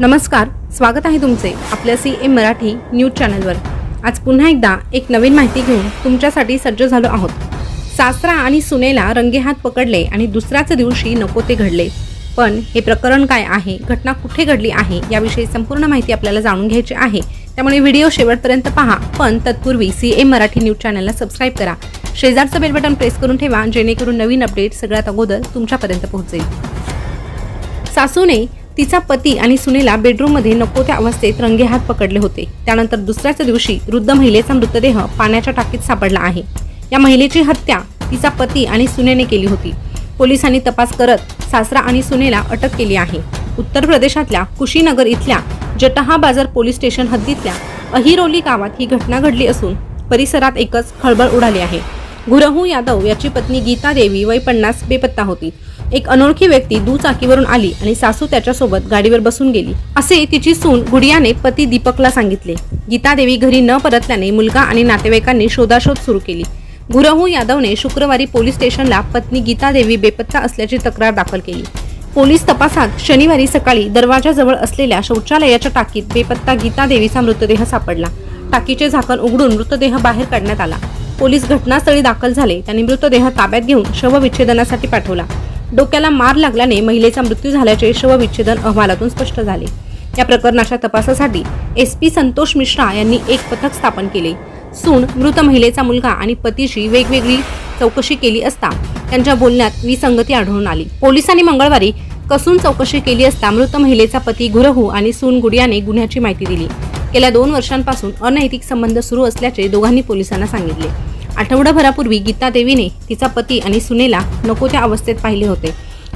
नमस्कार स्वागत आहे तुमचे आपल्या सी एम मराठी न्यूज चॅनलवर. आज पुन्हा एकदा एक नवीन माहिती घेऊन तुमच्यासाठी सज्ज झालो आहोत. सासरा आणि सुनेला रंगेहात पकडले आणि दुसऱ्याच दिवशी नको ते घडले. पण हे प्रकरण काय आहे घटना कुठे घडली आहे याविषयी संपूर्ण माहिती आपल्याला जाणून घ्यायची आहे. त्यामुळे व्हिडिओ शेवटपर्यंत पहा पण तत्पूर्वी सी एम मराठी न्यूज चॅनलला सबस्क्राईब करा. शेजारचं बेल बटन प्रेस करून ठेवा जेणेकरून नवीन अपडेट सगळ्यात अगोदर तुमच्यापर्यंत पोहोचेल. सासूने तिचा पती आणि सुनेला बेडरूममध्ये नको त्या अवस्थेत रंगेहात पकडले होते. त्यानंतर दुसऱ्याच दिवशी वृद्ध महिलेचा मृतदेह पाण्याच्या टाकीत सापडला आहे. या महिलेची हत्या तिचा पती आणि सुनेने केली होती. पोलिसांनी तपास करत सासरा आणि सुनेला अटक केली आहे. उत्तर प्रदेशातल्या कुशीनगर इथल्या जटहा बाजार पोलीस स्टेशन हद्दीतल्या अहिरोली गावात ही घटना घडली असून परिसरात एकच खळबळ उडाली आहे. गुरहू यादव याची पत्नी गीता देवी वय पन्नास बेपत्ता होती. एक अनोळखी व्यक्ती दुचाकीवरून आली आणि सासू त्याच्यासोबत गाडीवर बसून गेली. असे तिची सून गुडियाने पती दीपकला सांगितले. गीता देवी घरी न परतल्याने मुलगा आणि नातेवाईकांनी शोधाशोध सुरू केली. गुरहू यादवने शुक्रवारी पोलीस स्टेशनला पत्नी गीता देवी बेपत्ता असल्याची तक्रार दाखल केली. पोलीस तपासात शनिवारी सकाळी दरवाजाजवळ असलेल्या शौचालयाच्या टाकीत बेपत्ता गीता देवीचा मृतदेह सापडला. टाकीचे झाकण उघडून मृतदेह बाहेर काढण्यात आला. पोलीस घटनास्थळी दाखल झाले. त्यांनी मृतदेह ताब्यात घेऊन शवविच्छेदनासाठी पाठवला. डोक्याला मार लागल्याने महिलेचा मृत्यू झाल्याचे शवविच्छेदन अहवालातून स्पष्ट झाले. या प्रकरणाच्या तपासासाठी एस पी संतोष मिश्रा यांनी एक पथक स्थापन केले. सून मृत महिलेचा मुलगा आणि पतीची वेगवेगळी चौकशी केली असता त्यांच्या बोलण्यात विसंगती आढळून आली. पोलिसांनी मंगळवारी कसून चौकशी केली असता मृत महिलेचा पती गुरहू आणि सून गुडियाने गुन्ह्याची माहिती दिली. गेल्या दोन वर्षांपासून अनैतिक संबंध सुरू असल्याचे दोघांनी पोलिसांना सांगितले. आठवडाभरापूर्वी गीता देवीने तिचा पती आणि सुनेला नको त्या अवस्थेत पाहिले होते.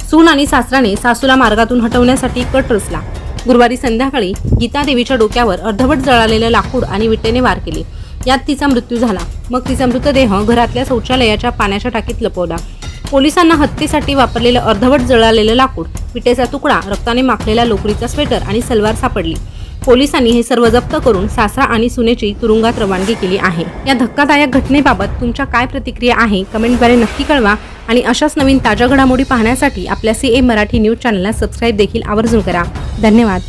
सून आणि सासराने सासूला मार्गातून हटवण्यासाठी कट रचला. गुरुवारी संध्याकाळी गीता देवीच्या डोक्यावर अर्धवट जळालेलं लाकूड आणि विटेने वार केले. यात तिचा मृत्यू झाला. मग तिचा मृतदेह घरातल्या शौचालयाच्या पाण्याच्या टाकीत लपवला. पोलिसांना हत्येसाठी वापरलेलं अर्धवट जळालेलं लाकूड विटेचा तुकडा रक्ताने माखलेला लोकरीचा स्वेटर आणि सलवार सापडली. पोलिसांनी हे सर्व जप्त करून सासरा आणि सुनेची तुरुंगात रवानगी केली आहे. या धक्कादायक घटनेबाबत तुमच्या काय प्रतिक्रिया आहे कमेंटद्वारे नक्की कळवा आणि अशाच नवीन ताज्या घडामोडी पाहण्यासाठी आपल्या सी ए मराठी न्यूज चॅनलला सबस्क्राईब देखील आवर्जून करा. धन्यवाद.